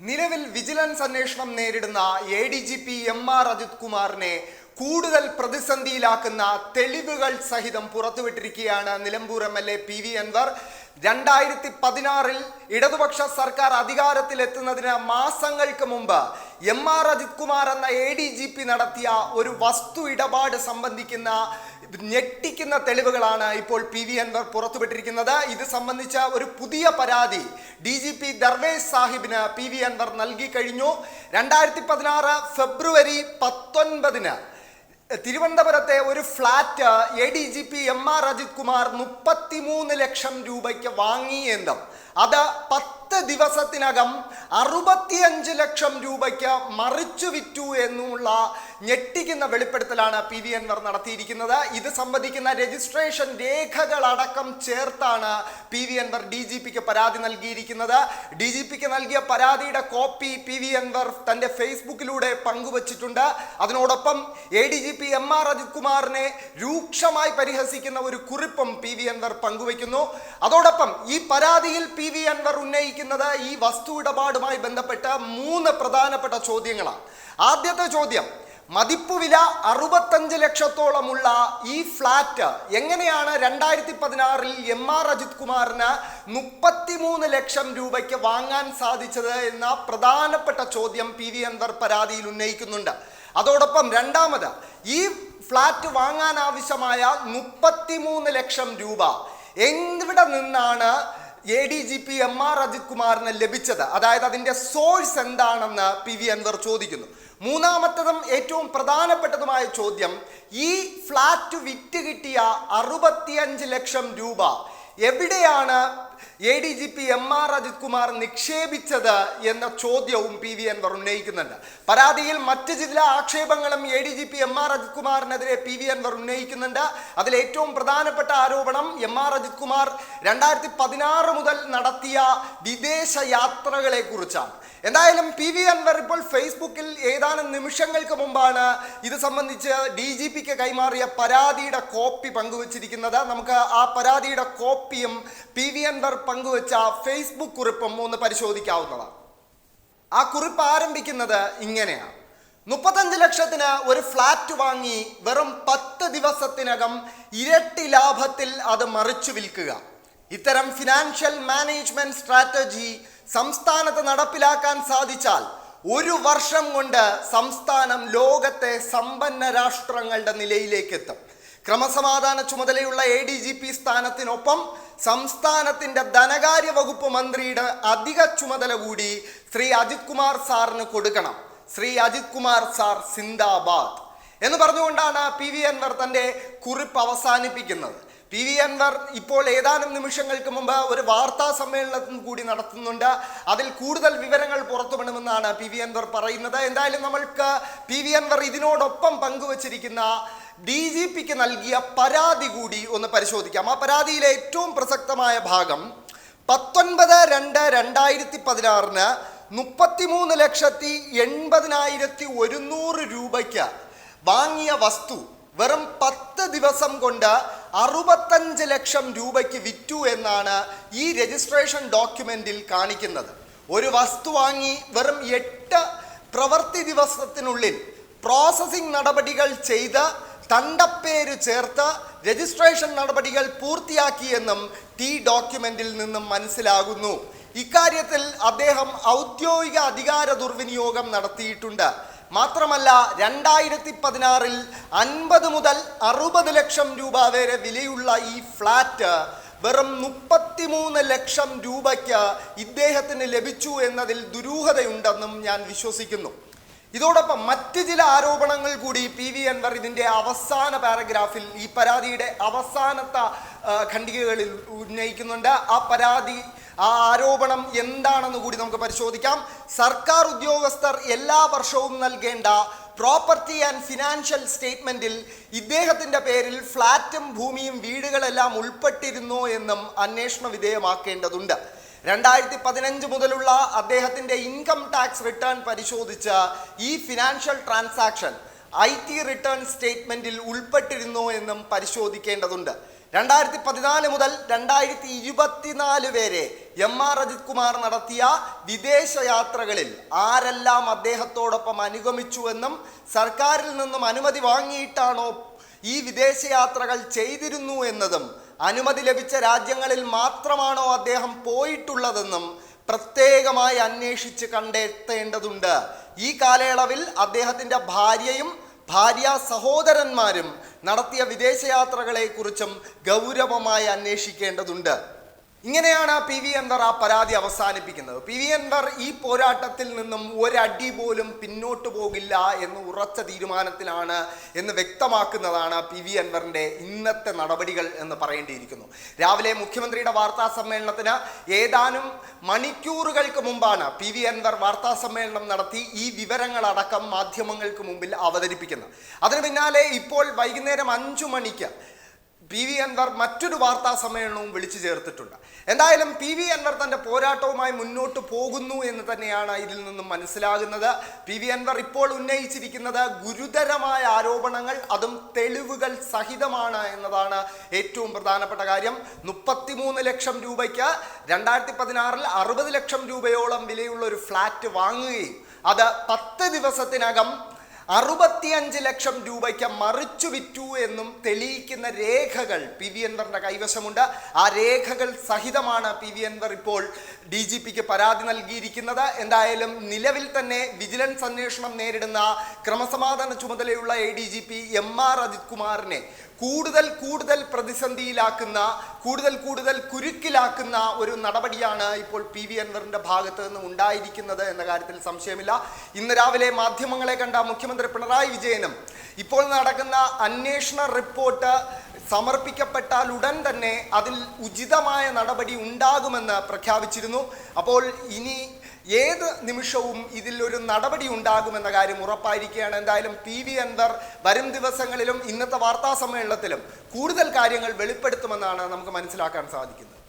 നിലവിൽ വിജിലൻസ് അന്വേഷണം നേരിടുന്ന A D G P M R Ajith കുമാറിനെ കൂടുതൽ പ്രതിസന്ധിയിലാക്കുന്ന തെളിവുകൾ സഹിതം പുറത്തുവിട്ടിരിക്കുകയാണ് Nilambur M L A P V Anvar രണ്ടായിരത്തി പതിനാറിൽ ഇടതുപക്ഷ സർക്കാർ അധികാരത്തിലെത്തുന്നതിന് മാസങ്ങൾക്ക് മുമ്പ് എം ആർ അജിത് കുമാർ എന്ന എ ഡി ജി പി നടത്തിയ ഒരു വസ്തു ഇടപാട് സംബന്ധിക്കുന്ന ഞെട്ടിക്കുന്ന തെളിവുകളാണ് ഇപ്പോൾ പി വി അൻവർ പുറത്തുവിട്ടിരിക്കുന്നത്. ഇത് സംബന്ധിച്ച ഒരു പുതിയ പരാതി ഡി ജി പി ദർവേസ് സാഹിബിന് പി വി അൻവർ നൽകി കഴിഞ്ഞു. രണ്ടായിരത്തി പതിനാറ് ഫെബ്രുവരി പത്തൊൻപതിന് തിരുവനന്തപുരത്തെ ഒരു flat A D G P M R Ajith Kumar മുപ്പത്തിമൂന്ന് ലക്ഷം രൂപയ്ക്ക് വാങ്ങി എന്നും അത് പത്ത് ദിവസത്തിനകം അറുപത്തിയഞ്ച് ലക്ഷം രൂപയ്ക്ക് മറിച്ചു വിറ്റു എന്നുമുള്ള ഞെട്ടിക്കുന്ന വെളിപ്പെടുത്തലാണ് പി വി അൻവർ നടത്തിയിരിക്കുന്നത്. ഇത് സംബന്ധിക്കുന്ന രജിസ്ട്രേഷൻ രേഖകളടക്കം ചേർത്താണ് P V Anvar D G പിക്ക് പരാതി നൽകിയിരിക്കുന്നത്. ഡി ജി പിക്ക് നൽകിയ പരാതിയുടെ കോപ്പി പി വി അൻവർ തന്റെ ഫേസ്ബുക്കിലൂടെ പങ്കുവച്ചിട്ടുണ്ട്. അതിനോടൊപ്പം A D G P M R Ajith കുമാറിനെ രൂക്ഷമായി പരിഹസിക്കുന്ന ഒരു കുറിപ്പും പി വി അൻവർ പങ്കുവയ്ക്കുന്നു. അതോടൊപ്പം ഈ പരാതിയിൽ പി വി അൻവർ ഉന്നയിക്കുന്നത് ഈ വസ്തു ഇടപാടുമായി ബന്ധപ്പെട്ട മൂന്ന് പ്രധാനപ്പെട്ട ചോദ്യങ്ങളാണ്. ആദ്യത്തെ ചോദ്യം മതിപ്പ് വില അറുപത്തഞ്ച് ലക്ഷത്തോളമുള്ള ഈ ഫ്ലാറ്റ് എങ്ങനെയാണ് രണ്ടായിരത്തി പതിനാറിൽ എം ആർ അജിത് കുമാറിന് മുപ്പത്തിമൂന്ന് ലക്ഷം രൂപയ്ക്ക് വാങ്ങാൻ സാധിച്ചത് എന്ന പ്രധാനപ്പെട്ട ചോദ്യം പി വി അൻവർ പരാതിയിൽ ഉന്നയിക്കുന്നുണ്ട്. അതോടൊപ്പം രണ്ടാമത് ഈ ഫ്ലാറ്റ് വാങ്ങാൻ ആവശ്യമായ മുപ്പത്തിമൂന്ന് ലക്ഷം രൂപ എവിടെ നിന്നാണ് A D G P M R Ajith കുമാറിന് ലഭിച്ചത്? അതായത് അതിന്റെ സോഴ്സ് എന്താണെന്ന് പി വി അൻവർ ചോദിക്കുന്നു. മൂന്നാമത്തതും ഏറ്റവും പ്രധാനപ്പെട്ടതുമായ ചോദ്യം ഈ ഫ്ലാറ്റ് വിറ്റ് കിട്ടിയ അറുപത്തിയഞ്ച് ലക്ഷം രൂപ എവിടെയാണ് A D G P M R Ajith Kumar നിക്ഷേപിച്ചത് എന്ന ചോദ്യവും പി വി അൻവർ ഉന്നയിക്കുന്നുണ്ട്. പരാതിയിൽ മറ്റ് ചില ആക്ഷേപങ്ങളും A D G P M R Ajith കുമാറിനെതിരെ P V Anvar ഉന്നയിക്കുന്നുണ്ട്. അതിൽ ഏറ്റവും പ്രധാനപ്പെട്ട ആരോപണം എം ആർ അജിത് കുമാർ രണ്ടായിരത്തി പതിനാറ് മുതൽ നടത്തിയ വിദേശ യാത്രകളെ കുറിച്ചാണ് എന്തായാലും പി വി അൻവർ ഇപ്പോൾ ഫേസ്ബുക്കിൽ ഏതാനും നിമിഷങ്ങൾക്ക് മുമ്പാണ് ഇത് സംബന്ധിച്ച് ഡി ജി പിക്ക് കൈമാറിയ പരാതിയുടെ കോപ്പി പങ്കുവച്ചിരിക്കുന്നത്. നമുക്ക് ആ പരാതിയുടെ കോപ്പിയും പി വി അൻവർ പങ്കുവച്ച ഫേസ്ബുക്ക് കുറിപ്പും ഒന്ന് പരിശോധിക്കാവുന്നതാണ്. ആ കുറിപ്പ് ആരംഭിക്കുന്നത് ഇങ്ങനെയാണ്. മുപ്പത്തഞ്ച് ലക്ഷത്തിന് ഒരു ഫ്ലാറ്റ് വാങ്ങി വെറും പത്ത് ദിവസത്തിനകം ഇരട്ടി ലാഭത്തിൽ അത് മറിച്ചു വിൽക്കുക. ഇത്തരം ഫിനാൻഷ്യൽ മാനേജ്മെന്റ് സ്ട്രാറ്റജി സംസ്ഥാനത്ത് നടപ്പിലാക്കാൻ സാധിച്ചാൽ ഒരു വർഷം കൊണ്ട് സംസ്ഥാനം ലോകത്തെ സമ്പന്ന രാഷ്ട്രങ്ങളുടെ നിലയിലേക്ക് എത്തും ക്രമസമാധാന ചുമതലയുള്ള എ ഡി ജി പി സ്ഥാനത്തിനൊപ്പം സംസ്ഥാനത്തിന്റെ ധനകാര്യ വകുപ്പ് മന്ത്രിയുടെ അധിക ചുമതല കൂടി ശ്രീ അജിത് കുമാർ സാറിന് കൊടുക്കണം. ശ്രീ അജിത് കുമാർ സാർ സിന്ദാബാദ്. എന്ന് പറഞ്ഞുകൊണ്ടാണ് പി വി അൻവർ തന്റെ കുറിപ്പ് അവസാനിപ്പിക്കുന്നത്. പി വി അൻവർ ഇപ്പോൾ ഏതാനും നിമിഷങ്ങൾക്ക് മുമ്പ് ഒരു വാർത്താ സമ്മേളനം കൂടി നടത്തുന്നുണ്ട്. അതിൽ കൂടുതൽ വിവരങ്ങൾ പുറത്തുവിടുമെന്നാണ് പി വി അൻവർ പറയുന്നത്. എന്തായാലും നമ്മൾക്ക് പി വി അൻവർ ഇതിനോടൊപ്പം പങ്കുവച്ചിരിക്കുന്ന ഡി ജി പിക്ക് നൽകിയ പരാതി കൂടി ഒന്ന് പരിശോധിക്കാം. ആ പരാതിയിലെ ഏറ്റവും പ്രസക്തമായ ഭാഗം പത്തൊൻപത് രണ്ട് രണ്ടായിരത്തി പതിനാറിന് മുപ്പത്തിമൂന്ന് ലക്ഷത്തി എൺപതിനായിരത്തി ഒരുന്നൂറ് രൂപയ്ക്ക് വാങ്ങിയ വസ്തു വെറും പത്ത് ദിവസം കൊണ്ട് അറുപത്തഞ്ച് ലക്ഷം രൂപയ്ക്ക് വിറ്റു എന്നാണ് ഈ രജിസ്ട്രേഷൻ ഡോക്യുമെന്റിൽ കാണിക്കുന്നത്. ഒരു വസ്തു വാങ്ങി വെറും എട്ട് പ്രവൃത്തി ദിവസത്തിനുള്ളിൽ പ്രോസസ്സിംഗ് നടപടികൾ ചെയ്ത് തണ്ടപ്പേര് ചേർത്ത് രജിസ്ട്രേഷൻ നടപടികൾ പൂർത്തിയാക്കിയെന്നും ടി ഡോക്യുമെന്റിൽ നിന്നും മനസ്സിലാകുന്നു. ഇക്കാര്യത്തിൽ അദ്ദേഹം ഔദ്യോഗിക അധികാര ദുർവിനിയോഗം നടത്തിയിട്ടുണ്ട്. മാത്രമല്ല രണ്ടായിരത്തി പതിനാറിൽ അൻപത് മുതൽ അറുപത് ലക്ഷം രൂപ വരെ വിലയുള്ള ഈ ഫ്ലാറ്റ് വെറും മുപ്പത്തിമൂന്ന് ലക്ഷം രൂപയ്ക്ക് ഇദ്ദേഹത്തിന് ലഭിച്ചു എന്നതിൽ ദുരൂഹതയുണ്ടെന്നും ഞാൻ വിശ്വസിക്കുന്നു. ഇതോടൊപ്പം മറ്റ് ചില ആരോപണങ്ങൾ കൂടി പി വി അൻവർ ഇതിന്റെ അവസാന പാരഗ്രാഫിൽ ഈ പരാതിയുടെ അവസാനത്തെ ഖണ്ഡികകളിൽ ഉന്നയിക്കുന്നുണ്ട്. ആ പരാതി ആ ആരോപണം എന്താണെന്ന് കൂടി നമുക്ക് പരിശോധിക്കാം. സർക്കാർ ഉദ്യോഗസ്ഥർ എല്ലാ വർഷവും നൽകേണ്ട പ്രോപ്പർട്ടി ആൻഡ് ഫിനാൻഷ്യൽ സ്റ്റേറ്റ്മെന്റിൽ ഇദ്ദേഹത്തിന്റെ പേരിൽ ഫ്ളാറ്റും ഭൂമിയും വീടുകളെല്ലാം ഉൾപ്പെട്ടിരുന്നോ എന്നും അന്വേഷണ വിധേയമാക്കേണ്ടതുണ്ട്. രണ്ടായിരത്തി പതിനഞ്ച് മുതലുള്ള അദ്ദേഹത്തിന്റെ ഇൻകം ടാക്സ് റിട്ടേൺ പരിശോധിച്ച ഈ financial transaction I T return സ്റ്റേറ്റ്മെന്റിൽ ഉൾപ്പെട്ടിരുന്നോ എന്നും പരിശോധിക്കേണ്ടതുണ്ട്. രണ്ടായിരത്തി പതിനാല് മുതൽ രണ്ടായിരത്തി ഇരുപത്തിനാല് വരെ എം ആർ അജിത് കുമാർ നടത്തിയ വിദേശ യാത്രകളിൽ ആരെല്ലാം അദ്ദേഹത്തോടൊപ്പം അനുഗമിച്ചുവെന്നും സർക്കാരിൽ നിന്നും അനുമതി വാങ്ങിയിട്ടാണോ ഈ വിദേശയാത്രകൾ ചെയ്തിരുന്നു എന്നതും അനുമതി ലഭിച്ച രാജ്യങ്ങളിൽ മാത്രമാണോ അദ്ദേഹം പോയിട്ടുള്ളതെന്നും പ്രത്യേകമായി അന്വേഷിച്ച് കണ്ടെത്തേണ്ടതുണ്ട്. ഈ കാലയളവിൽ അദ്ദേഹത്തിന്റെ ഭാര്യയും ഭാര്യ സഹോദരന്മാരും നടത്തിയ വിദേശയാത്രകളെക്കുറിച്ചും ഗൗരവമായി അന്വേഷിക്കേണ്ടതുണ്ട്. ഇങ്ങനെയാണ് പി വി അൻവർ ആ പരാതി അവസാനിപ്പിക്കുന്നത്. പി വി അൻവർ ഈ പോരാട്ടത്തിൽ നിന്നും ഒരടി പോലും പിന്നോട്ട് പോകില്ല എന്ന് ഉറച്ച തീരുമാനത്തിലാണ് എന്ന് വ്യക്തമാക്കുന്നതാണ് പി വി അൻവറിന്റെ ഇന്നത്തെ നടപടികൾ എന്ന് പറയേണ്ടിയിരിക്കുന്നു. രാവിലെ മുഖ്യമന്ത്രിയുടെ വാർത്താ സമ്മേളനത്തിന് ഏതാനും മണിക്കൂറുകൾക്ക് മുമ്പാണ് പി വി അൻവർ വാർത്താ സമ്മേളനം നടത്തി ഈ വിവരങ്ങളടക്കം മാധ്യമങ്ങൾക്ക് മുമ്പിൽ അവതരിപ്പിക്കുന്നത്. അതിന് പിന്നാലെ ഇപ്പോൾ വൈകുന്നേരം അഞ്ചു മണിക്ക് പി വി അൻവർ മറ്റൊരു വാർത്താ സമ്മേളനവും വിളിച്ചു ചേർത്തിട്ടുണ്ട്. എന്തായാലും പി വി അൻവർ തന്റെ പോരാട്ടവുമായി മുന്നോട്ട് പോകുന്നു എന്ന് തന്നെയാണ് ഇതിൽ നിന്നും മനസ്സിലാകുന്നത്. പി വി അൻവർ ഇപ്പോൾ ഉന്നയിച്ചിരിക്കുന്നത് ഗുരുതരമായ ആരോപണങ്ങൾ അതും തെളിവുകൾ സഹിതമാണ് എന്നതാണ് ഏറ്റവും പ്രധാനപ്പെട്ട കാര്യം. മുപ്പത്തിമൂന്ന് ലക്ഷം രൂപയ്ക്ക് രണ്ടായിരത്തി പതിനാറിൽ അറുപത് ലക്ഷം രൂപയോളം വിലയുള്ള ഒരു ഫ്ലാറ്റ് വാങ്ങുകയും അത് പത്ത് ദിവസത്തിനകം അറുപത്തിയഞ്ച് ലക്ഷം രൂപയ്ക്ക് മറിച്ചു വിറ്റു എന്നും തെളിയിക്കുന്ന രേഖകൾ പി വി എൻവറിന്റെ കൈവശമുണ്ട്. ആ രേഖകൾ സഹിതമാണ് പി വി എൻവർ ഇപ്പോൾ ഡി ജി പിക്ക് പരാതി നൽകിയിരിക്കുന്നത്. എന്തായാലും നിലവിൽ തന്നെ വിജിലൻസ് അന്വേഷണം നേരിടുന്ന ക്രമസമാധാന ചുമതലയുള്ള A D G P M R Ajith കുമാറിനെ കൂടുതൽ കൂടുതൽ പ്രതിസന്ധിയിലാക്കുന്ന കൂടുതൽ കൂടുതൽ കുരുക്കിലാക്കുന്ന ഒരു നടപടിയാണ് ഇപ്പോൾ പി വി അൻവറിന്റെ ഭാഗത്ത് നിന്ന് ഉണ്ടായിരിക്കുന്നത് എന്ന കാര്യത്തിൽ സംശയമില്ല. ഇന്ന് രാവിലെ മാധ്യമങ്ങളെ കണ്ട മുഖ്യമന്ത്രി പിണറായി വിജയനും ഇപ്പോൾ നടക്കുന്ന അന്വേഷണ റിപ്പോർട്ട് സമർപ്പിക്കപ്പെട്ടാൽ ഉടൻ തന്നെ അതിൽ ഉചിതമായ നടപടി ഉണ്ടാകുമെന്ന് പ്രഖ്യാപിച്ചിരുന്നു. അപ്പോൾ ഇനി ഏത് നിമിഷവും ഇതിൽ ഒരു നടപടി ഉണ്ടാകുമെന്ന കാര്യം ഉറപ്പായിരിക്കുകയാണ്. എന്തായാലും പി വി അൻവർ വരും ദിവസങ്ങളിലും ഇന്നത്തെ വാർത്താ സമ്മേളനത്തിലും കൂടുതൽ കാര്യങ്ങൾ വെളിപ്പെടുത്തുമെന്നാണ് നമുക്ക് മനസ്സിലാക്കാൻ സാധിക്കുന്നത്.